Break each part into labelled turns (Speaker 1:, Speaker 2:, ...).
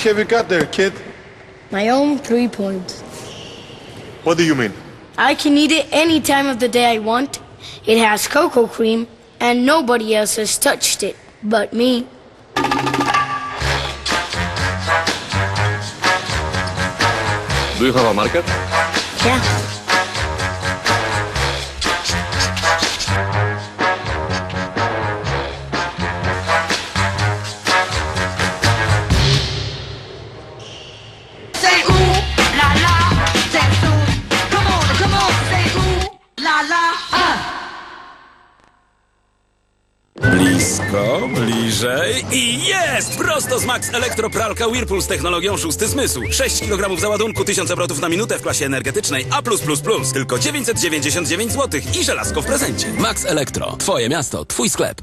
Speaker 1: What have you got there, kid?
Speaker 2: My own three points.
Speaker 1: What do you mean?
Speaker 2: I can eat it any time of the day I want. It has cocoa cream, and nobody else has touched it but me.
Speaker 3: Do you have a market?
Speaker 2: Yeah.
Speaker 4: Blisko, bliżej i jest! Prosto z Max Elektropralka Whirlpool z technologią szósty zmysł. 6 kg załadunku, 1000 obrotów na minutę w klasie energetycznej A+++. Tylko 999 zł i żelazko w prezencie. Max Elektro. Twoje miasto, twój sklep.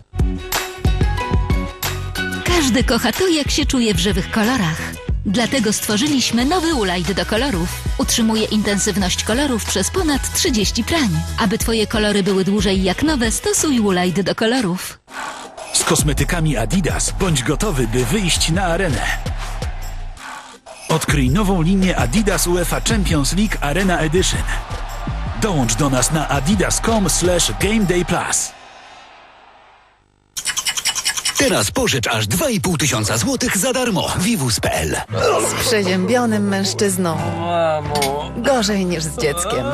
Speaker 5: Każdy kocha to, jak się czuje w żywych kolorach. Dlatego stworzyliśmy nowy Ulajt do kolorów. Utrzymuje intensywność kolorów przez ponad 30 prań. Aby twoje kolory były dłużej jak nowe, stosuj Ulajt do kolorów.
Speaker 6: Z kosmetykami Adidas bądź gotowy, by wyjść na arenę. Odkryj nową linię Adidas UEFA Champions League Arena Edition. Dołącz do nas na adidas.com slash gameday plus.
Speaker 7: Teraz pożycz aż 2,5 tysiąca złotych za darmo. Vivus.pl
Speaker 8: Z przeziębionym mężczyzną. Gorzej niż z dzieckiem.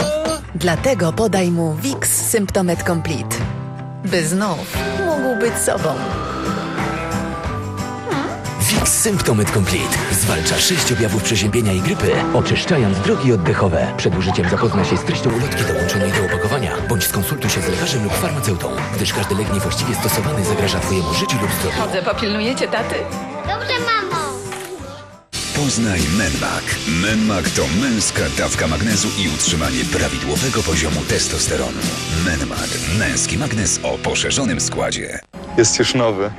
Speaker 8: Dlatego podaj mu Vicks Symptomet Complete. By znów mógł być sobą.
Speaker 7: Vicks Symptomet Complete zwalcza sześć objawów przeziębienia i grypy, oczyszczając drogi oddechowe. Przed użyciem zapoznaj się z treścią ulotki dołączonej do opakowania, bądź skonsultuj się z lekarzem lub farmaceutą, gdyż każdy lek niewłaściwie stosowany zagraża Twojemu życiu lub zdrowiu.
Speaker 8: Chodzę, popilnujecie taty?
Speaker 2: Dobrze, mamo.
Speaker 9: Poznaj Menmak. Menmak to męska dawka magnezu i utrzymanie prawidłowego poziomu testosteronu. Menmak. Męski magnez o poszerzonym składzie.
Speaker 1: Jest już nowy.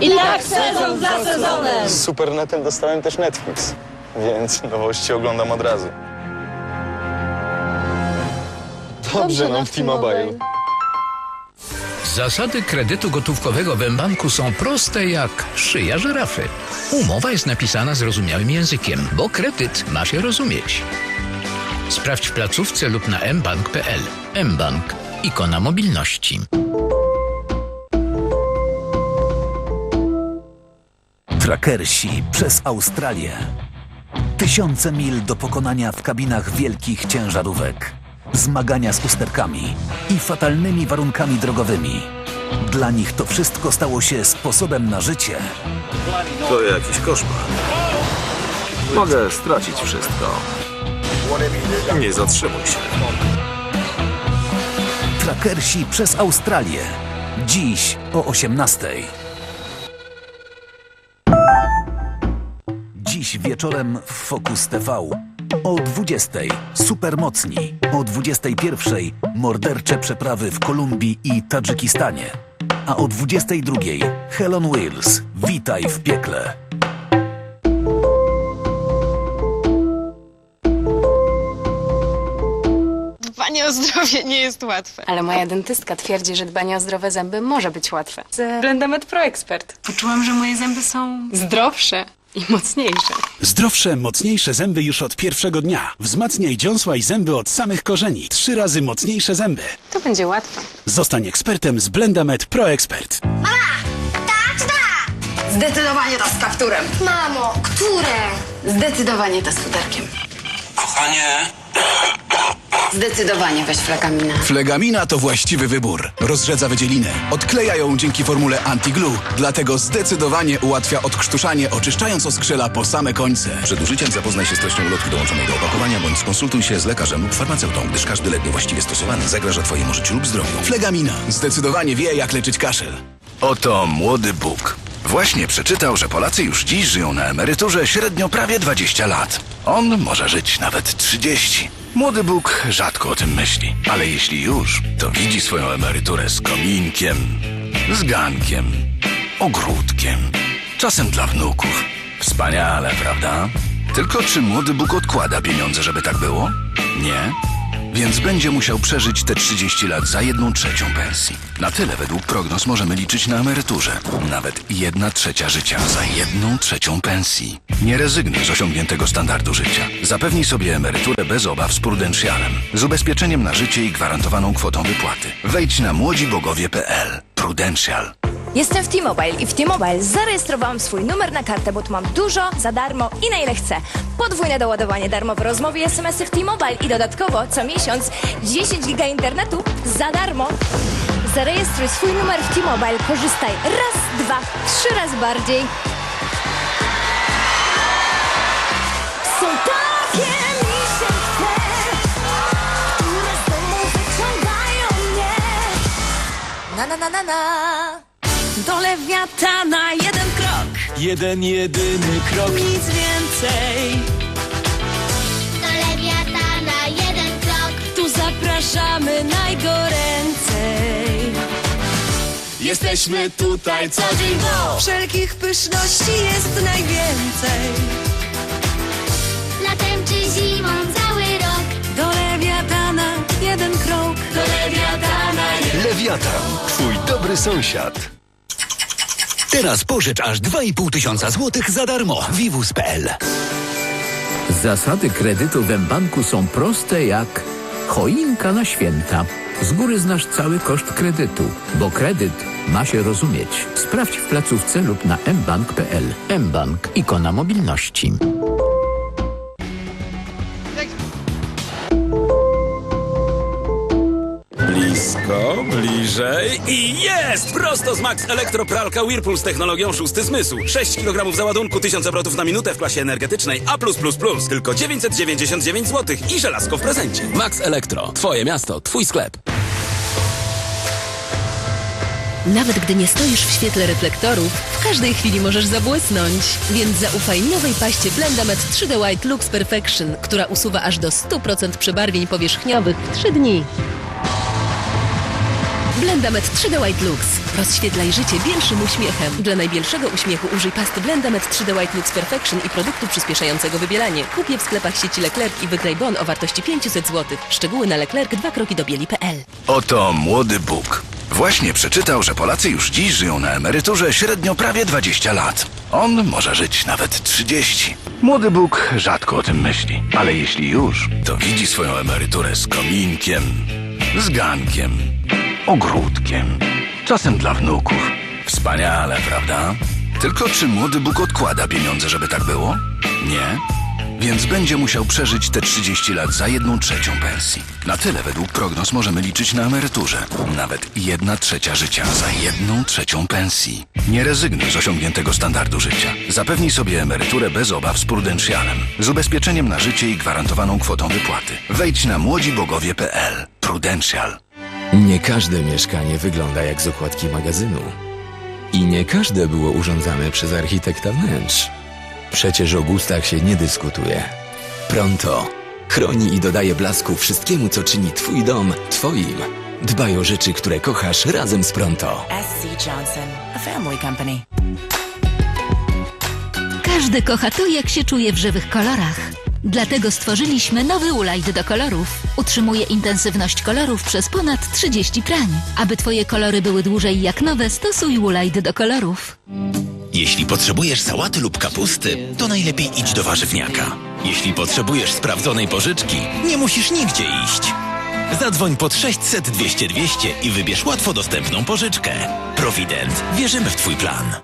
Speaker 10: I tak sezon za sezonem.
Speaker 1: Z Supernetem dostałem też Netflix, więc nowości oglądam od razu. Dobrze nam w T-Mobile.
Speaker 11: Zasady kredytu gotówkowego w mBanku są proste jak szyja żyrafy. Umowa jest napisana zrozumiałym językiem, bo kredyt ma się rozumieć. Sprawdź w placówce lub na mbank.pl. mBank. Ikona mobilności.
Speaker 6: Trackersi przez Australię. Tysiące mil do pokonania w kabinach wielkich ciężarówek. Zmagania z usterkami i fatalnymi warunkami drogowymi. Dla nich to wszystko stało się sposobem na życie.
Speaker 4: To jakiś koszmar. Mogę stracić wszystko. Nie zatrzymuj się.
Speaker 6: Trackersi przez Australię. Dziś o 18. Dziś wieczorem w Focus TV. O 20. Supermocni. O 21. Mordercze przeprawy w Kolumbii i Tadżykistanie. A o 22. Hell on Wheels. Witaj w piekle.
Speaker 12: Dbanie o zdrowie nie jest łatwe.
Speaker 13: Ale moja dentystka twierdzi, że dbanie o zdrowe zęby może być łatwe. Z
Speaker 12: Blendamet Pro Expert. Poczułam, że moje zęby są
Speaker 13: zdrowsze i mocniejsze.
Speaker 6: Zdrowsze, mocniejsze zęby już od pierwszego dnia. Wzmacniaj dziąsła i zęby od samych korzeni. Trzy razy mocniejsze zęby.
Speaker 13: To będzie łatwe.
Speaker 6: Zostań ekspertem z Blendamed Pro Expert.
Speaker 10: Zdecydowanie to z kapturem.
Speaker 2: Mamo, które?
Speaker 13: Zdecydowanie to z futerkiem.
Speaker 7: Kochanie...
Speaker 13: Zdecydowanie weź flakamina.
Speaker 7: Flegamina to właściwy wybór. Rozrzedza wydzieliny. Odkleja ją dzięki formule anti-glue. Dlatego zdecydowanie ułatwia odkrztuszanie, oczyszczając oskrzela po same końce.
Speaker 9: Przed użyciem zapoznaj się z treścią ulotki dołączonej do opakowania, bądź skonsultuj się z lekarzem lub farmaceutą, gdyż każdy lek niewłaściwie stosowany zagraża Twojemu życiu lub zdrowiu.
Speaker 7: Flegamina zdecydowanie wie, jak leczyć kaszel.
Speaker 9: Oto młody Bóg. Właśnie przeczytał, że Polacy już dziś żyją na emeryturze średnio prawie 20 lat. On może żyć nawet 30. Młody Bóg rzadko o tym myśli, ale jeśli już, to widzi swoją emeryturę z kominkiem, z gankiem, ogródkiem, czasem dla wnuków. Wspaniale, prawda? Tylko czy młody Bóg odkłada pieniądze, żeby tak było? Nie. Więc będzie musiał przeżyć te 30 lat za jedną trzecią pensji. Na tyle według prognoz możemy liczyć na emeryturze. Nawet jedna trzecia życia za jedną trzecią pensji. Nie rezygnuj z osiągniętego standardu życia. Zapewnij sobie emeryturę bez obaw z Prudentialem. Z ubezpieczeniem na życie i gwarantowaną kwotą wypłaty. Wejdź na młodzibogowie.pl. Prudential.
Speaker 14: Jestem w T-Mobile i w T-Mobile zarejestrowałam swój numer na kartę, bo tu mam dużo, za darmo i na ile chcę. Podwójne doładowanie darmowe rozmowy i SMS-y w T-Mobile i dodatkowo co miesiąc 10 giga internetu za darmo. Zarejestruj swój numer w T-Mobile, korzystaj raz, dwa, trzy razy bardziej. Są takie które z domu wyciągają mnie. Na na na na na. Do lewiatana jeden krok.
Speaker 4: Jeden, jedyny krok.
Speaker 14: Nic więcej.
Speaker 2: Do lewiatana jeden krok.
Speaker 14: Tu zapraszamy najgoręcej.
Speaker 4: Jesteśmy tutaj co dzień, bo
Speaker 14: Wszelkich pyszności jest najwięcej.
Speaker 2: Latem czy zimą cały rok.
Speaker 14: Do lewiatana jeden krok.
Speaker 2: Do lewiatana
Speaker 6: Lewiatan, twój dobry sąsiad.
Speaker 15: Teraz pożycz aż 2,5 tysiąca złotych za darmo. Vivus.pl
Speaker 11: Zasady kredytu w mBanku są proste jak choinka na święta. Z góry znasz cały koszt kredytu, bo kredyt ma się rozumieć. Sprawdź w placówce lub na mbank.pl. mBank, ikona mobilności.
Speaker 4: Blisko, bliżej i jest! Prosto z Max Elektropralka Whirlpool z technologią szósty zmysł. 6 kg załadunku, 1000 obrotów na minutę w klasie energetycznej A+++. Tylko 999 zł i żelazko w prezencie.
Speaker 3: Max Elektro. Twoje miasto, twój sklep.
Speaker 16: Nawet gdy nie stoisz w świetle reflektorów, w każdej chwili możesz zabłysnąć. Więc zaufaj nowej paście Blendamet 3D White Lux Perfection, która usuwa aż do 100% przebarwień powierzchniowych w 3 dni. Blendamet 3D White Lux. Rozświetlaj życie bielszym uśmiechem. Dla najbielszego uśmiechu użyj pasty Blendamet 3D White Lux Perfection i produktu przyspieszającego wybielanie. Kup je w sklepach sieci Leclerc i wygraj bon o wartości 500 zł. Szczegóły na Leclerc 2 kroki do bieli.pl.
Speaker 9: Oto młody Bóg. Właśnie przeczytał, że Polacy już dziś żyją na emeryturze średnio prawie 20 lat. On może żyć nawet 30. Młody Bóg rzadko o tym myśli, ale jeśli już, to widzi swoją emeryturę z kominkiem, z gankiem, ogródkiem, czasem dla wnuków. Wspaniale, prawda? Tylko czy młody Bóg odkłada pieniądze, żeby tak było? Nie. Więc będzie musiał przeżyć te 30 lat za jedną trzecią pensji. Na tyle według prognoz możemy liczyć na emeryturze. Nawet jedna trzecia życia za jedną trzecią pensji. Nie rezygnuj z osiągniętego standardu życia. Zapewnij sobie emeryturę bez obaw z Prudentialem. Z ubezpieczeniem na życie i gwarantowaną kwotą wypłaty. Wejdź na młodzibogowie.pl. Prudential.
Speaker 7: Nie każde mieszkanie wygląda jak z okładki magazynu. I nie każde było urządzane przez architekta wnętrz. Przecież o gustach się nie dyskutuje. Pronto. Chroni i dodaje blasku wszystkiemu, co czyni Twój dom Twoim. Dbaj o rzeczy, które kochasz razem z Pronto.
Speaker 17: SC Johnson, a family company.
Speaker 5: Każdy kocha to, jak się czuje w żywych kolorach. Dlatego stworzyliśmy nowy Ulajt do kolorów. Utrzymuje intensywność kolorów przez ponad 30 prań. Aby Twoje kolory były dłużej jak nowe, stosuj Ulajt do kolorów.
Speaker 15: Jeśli potrzebujesz sałaty lub kapusty, to najlepiej idź do warzywniaka. Jeśli potrzebujesz sprawdzonej pożyczki, nie musisz nigdzie iść. Zadzwoń pod 600 200 200 i wybierz łatwo dostępną pożyczkę. Provident. Wierzymy w Twój plan.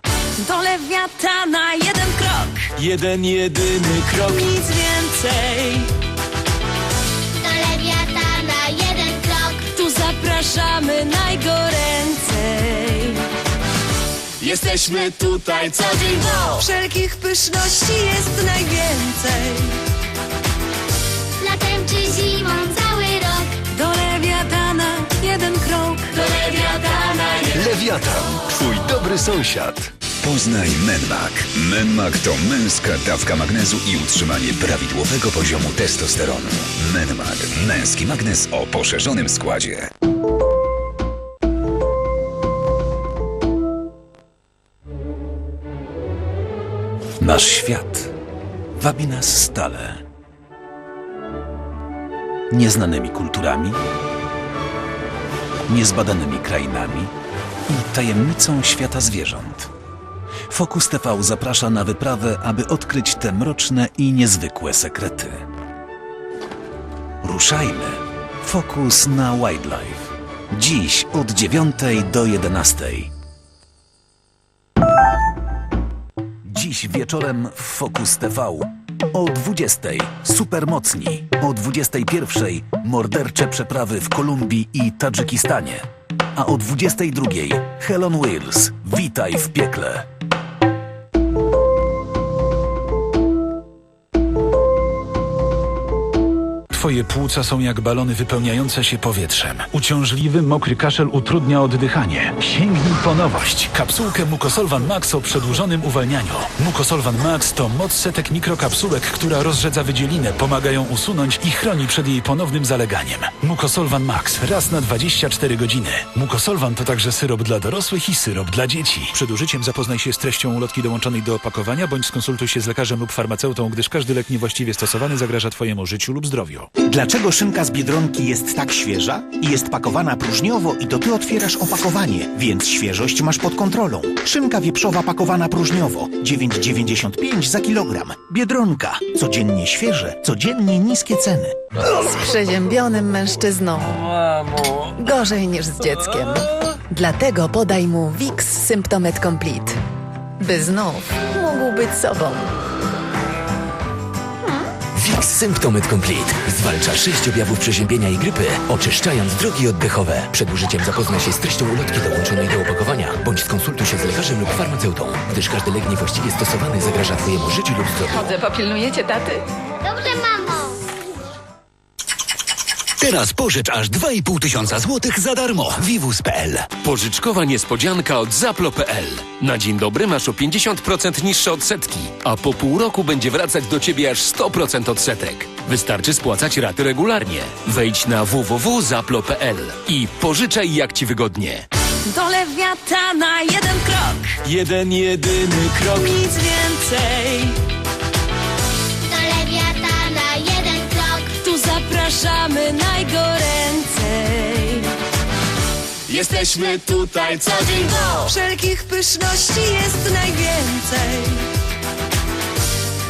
Speaker 14: Do lewiatana jeden krok.
Speaker 4: Jeden, jedyny krok.
Speaker 14: Nic więcej.
Speaker 2: Do lewiatana jeden krok.
Speaker 14: Tu zapraszamy najgoręcej.
Speaker 4: Jesteśmy tutaj co dzień, bo
Speaker 14: Wszelkich pyszności jest najwięcej.
Speaker 2: Latem czy zimą cały rok.
Speaker 14: Do lewiatana jeden krok.
Speaker 2: Do lewiatana
Speaker 6: Lewiatan, twój dobry sąsiad.
Speaker 18: Poznaj Menmak. Menmak to męska dawka magnezu i utrzymanie prawidłowego poziomu testosteronu. Menmak. Męski magnez o poszerzonym składzie.
Speaker 6: Nasz świat wabi nas stale. nieznanymi kulturami, niezbadanymi krainami i tajemnicą świata zwierząt. Fokus TV zaprasza na wyprawę, aby odkryć te mroczne i niezwykłe sekrety. Ruszajmy. Fokus na Wildlife. Dziś od 9 do 11. Dziś wieczorem w Focus TV. O 20. Supermocni. O 21. Mordercze przeprawy w Kolumbii i Tadżykistanie. A o 22. Helen Wills. Witaj w piekle.
Speaker 19: Twoje płuca są jak balony wypełniające się powietrzem. Uciążliwy, mokry kaszel utrudnia oddychanie. Sięgnij po nowość. Kapsułkę Mucosolvan Max o przedłużonym uwalnianiu. Mucosolvan Max to moc setek mikrokapsułek, która rozrzedza wydzielinę, pomaga ją usunąć i chroni przed jej ponownym zaleganiem. Mucosolvan Max raz na 24 godziny. Mucosolvan to także syrop dla dorosłych i syrop dla dzieci. Przed użyciem zapoznaj się z treścią ulotki dołączonej do opakowania, bądź skonsultuj się z lekarzem lub farmaceutą, gdyż każdy lek niewłaściwie stosowany zagraża Twojemu życiu lub zdrowiu.
Speaker 20: Dlaczego szynka z Biedronki jest tak świeża? I jest pakowana próżniowo i to ty otwierasz opakowanie, więc świeżość masz pod kontrolą. Szynka wieprzowa pakowana próżniowo. 9,95 za kilogram. Biedronka. Codziennie świeże, codziennie niskie ceny.
Speaker 8: Z przeziębionym mężczyzną. Gorzej niż z dzieckiem. Dlatego podaj mu Vicks Symptomet Complete. By znów mógł być sobą.
Speaker 7: Symptomet Complete zwalcza sześć objawów przeziębienia i grypy, oczyszczając drogi oddechowe. Przed użyciem zapoznaj się z treścią ulotki dołączonej do opakowania, bądź skonsultuj się z lekarzem lub farmaceutą, gdyż każdy lek niewłaściwie stosowany zagraża Twojemu życiu lub zdrowiu.
Speaker 14: Chodzę, popilnujecie taty?
Speaker 10: Dobrze, mamo.
Speaker 15: Teraz pożycz aż 2,5 tysiąca złotych za darmo. Vivus.pl
Speaker 3: Pożyczkowa niespodzianka od Zaplo.pl. Na dzień dobry masz o 50% niższe odsetki, a po pół roku będzie wracać do ciebie aż 100% odsetek. Wystarczy spłacać raty regularnie. Wejdź na www.zaplo.pl i pożyczaj jak ci wygodnie.
Speaker 10: Do lewiatana jeden krok.
Speaker 3: Jeden, jedyny krok.
Speaker 10: Nic więcej. Zapraszamy najgoręcej.
Speaker 3: Jesteśmy tutaj co dzień, bo
Speaker 10: Wszelkich pyszności jest najwięcej.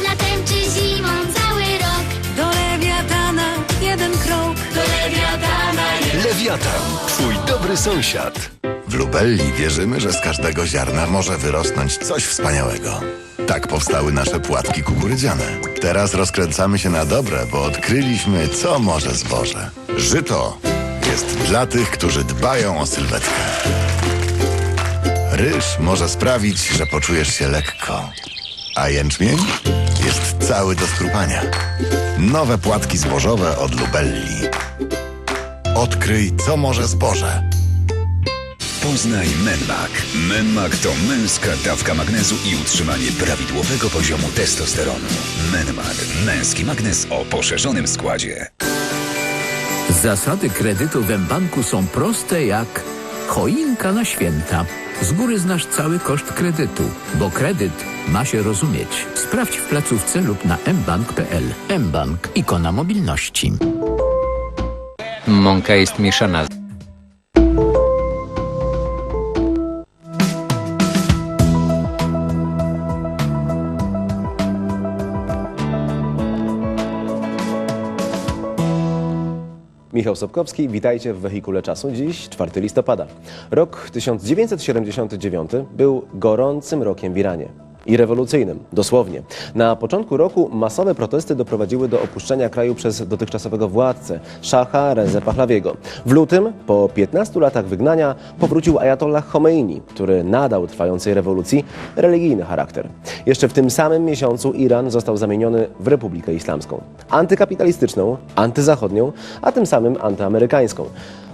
Speaker 10: Latem czy zimą cały rok. Do lewiatana jeden krok. Do lewiatana
Speaker 15: Lewiatan, twój dobry sąsiad.
Speaker 21: Lubelli wierzymy, że z każdego ziarna może wyrosnąć coś wspaniałego. Tak powstały nasze płatki kukurydziane. Teraz rozkręcamy się na dobre, bo odkryliśmy, co może zboże. Żyto jest dla tych, którzy dbają o sylwetkę. Ryż może sprawić, że poczujesz się lekko. A jęczmień jest cały do skrupania. Nowe płatki zbożowe od Lubelli. Odkryj, co może zboże.
Speaker 18: Poznaj Menmak. Menmak to męska dawka magnezu i utrzymanie prawidłowego poziomu testosteronu. Menmak. Męski magnez o poszerzonym składzie.
Speaker 11: Zasady kredytu w mBanku są proste jak choinka na święta. Z góry znasz cały koszt kredytu, bo kredyt ma się rozumieć. Sprawdź w placówce lub na mbank.pl. mBank, ikona mobilności.
Speaker 22: Mąka jest mieszana.
Speaker 23: Michał Sobkowski, witajcie w Wehikule Czasu. Dziś 4 listopada. Rok 1979 był gorącym rokiem w Iranie. I rewolucyjnym, dosłownie. Na początku roku masowe protesty doprowadziły do opuszczenia kraju przez dotychczasowego władcę, Szacha Rezę Pahlawiego. W lutym, po 15 latach wygnania, powrócił Ayatollah Khomeini, który nadał trwającej rewolucji religijny charakter. Jeszcze w tym samym miesiącu Iran został zamieniony w Republikę Islamską. Antykapitalistyczną, antyzachodnią, a tym samym antyamerykańską.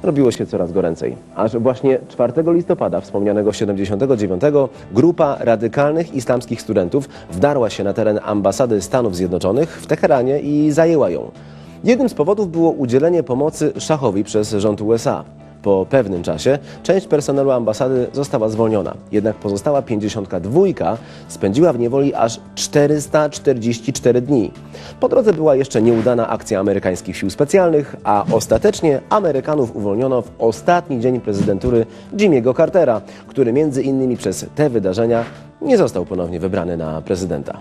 Speaker 23: Robiło się coraz goręcej. Aż właśnie 4 listopada wspomnianego 79 grupa radykalnych islamskich studentów wdarła się na teren ambasady Stanów Zjednoczonych w Teheranie i zajęła ją. Jednym z powodów było udzielenie pomocy szachowi przez rząd USA. Po pewnym czasie część personelu ambasady została zwolniona. Jednak pozostała 52 spędziła w niewoli aż 444 dni. Po drodze była jeszcze nieudana akcja amerykańskich sił specjalnych, a ostatecznie Amerykanów uwolniono w ostatni dzień prezydentury Jimmy'ego Cartera, który między innymi przez te wydarzenia nie został ponownie wybrany na prezydenta.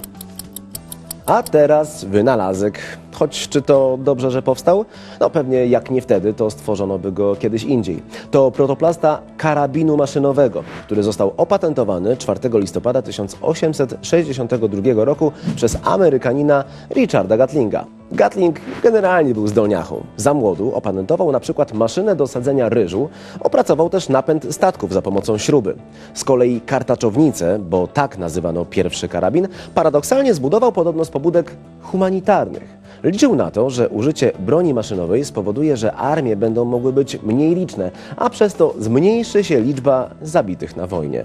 Speaker 23: A teraz wynalazek. Choć czy to dobrze, że powstał? No pewnie jak nie wtedy, to stworzono by go kiedyś indziej. To protoplasta karabinu maszynowego, który został opatentowany 4 listopada 1862 roku przez Amerykanina Richarda Gatlinga. Gatling generalnie był zdolniachą. Za młodu opatentował na przykład maszynę do sadzenia ryżu, opracował też napęd statków za pomocą śruby. Z kolei kartaczownicę, bo tak nazywano pierwszy karabin, paradoksalnie zbudował podobno z pobudek humanitarnych. Liczył na to, że użycie broni maszynowej spowoduje, że armie będą mogły być mniej liczne, a przez to zmniejszy się liczba zabitych na wojnie.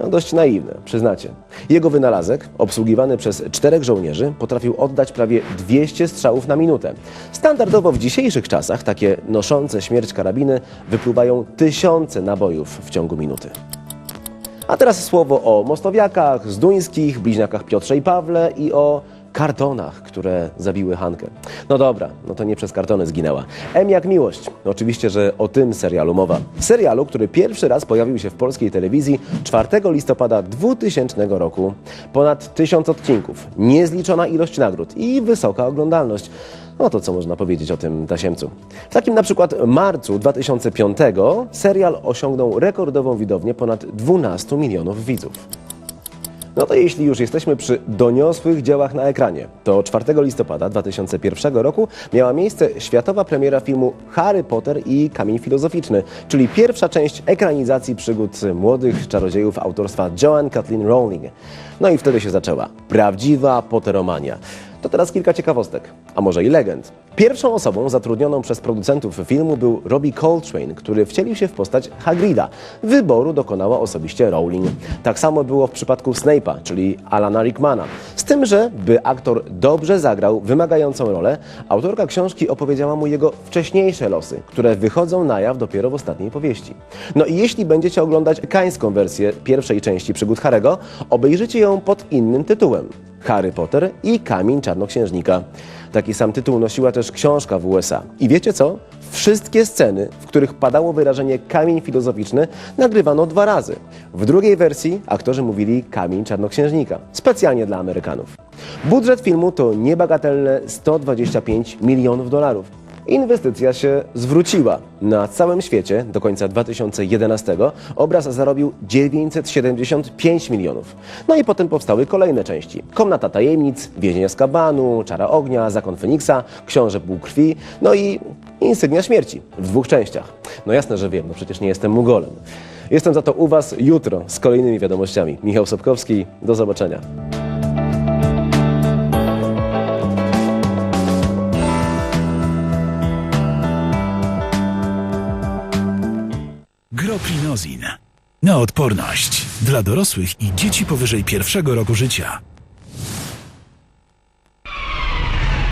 Speaker 23: No, dość naiwne, przyznacie. Jego wynalazek, obsługiwany przez czterech żołnierzy, potrafił oddać prawie 200 strzałów na minutę. Standardowo w dzisiejszych czasach takie noszące śmierć karabiny wypluwają tysiące nabojów w ciągu minuty. A teraz słowo o mostowiakach, zduńskich, bliźniakach Piotrze i Pawle i o kartonach, które zabiły Hankę. No dobra, no to nie przez kartony zginęła. M jak miłość. Oczywiście, że o tym serialu mowa. Serialu, który pierwszy raz pojawił się w polskiej telewizji 4 listopada 2000 roku. Ponad tysiąc odcinków, niezliczona ilość nagród i wysoka oglądalność. No to co można powiedzieć o tym tasiemcu? W takim na przykład marcu 2005 serial osiągnął rekordową widownię ponad 12 milionów widzów. No to jeśli już jesteśmy przy doniosłych dziełach na ekranie, to 4 listopada 2001 roku miała miejsce światowa premiera filmu Harry Potter i Kamień Filozoficzny, czyli pierwsza część ekranizacji przygód młodych czarodziejów autorstwa Joanne Kathleen Rowling. No i wtedy się zaczęła prawdziwa Potteromania. To teraz kilka ciekawostek, a może i legend. Pierwszą osobą zatrudnioną przez producentów filmu był Robbie Coltrane, który wcielił się w postać Hagrida. Wyboru dokonała osobiście Rowling. Tak samo było w przypadku Snape'a, czyli Alana Rickmana. Z tym, że by aktor dobrze zagrał wymagającą rolę, autorka książki opowiedziała mu jego wcześniejsze losy, które wychodzą na jaw dopiero w ostatniej powieści. No i jeśli będziecie oglądać kańską wersję pierwszej części przygód Harego, obejrzycie ją pod innym tytułem. Harry Potter i Kamień Czarnoksiężnika. Taki sam tytuł nosiła też książka w USA. I wiecie co? Wszystkie sceny, w których padało wyrażenie kamień filozoficzny, nagrywano dwa razy. W drugiej wersji aktorzy mówili kamień czarnoksiężnika, specjalnie dla Amerykanów. Budżet filmu to niebagatelne 125 milionów dolarów. Inwestycja się zwróciła. Na całym świecie do końca 2011 obraz zarobił 975 milionów. No i potem powstały kolejne części. Komnata Tajemnic, Więzienia z Kabanu, Czara Ognia, Zakon Feniksa, Książę Półkrwi, no i Insygnia Śmierci w dwóch częściach. No jasne, że wiem, no przecież nie jestem Mugolem. Jestem za to u Was jutro z kolejnymi wiadomościami. Michał Sobkowski, do zobaczenia.
Speaker 19: Groprinozin. Na odporność. Dla dorosłych i dzieci powyżej pierwszego roku życia.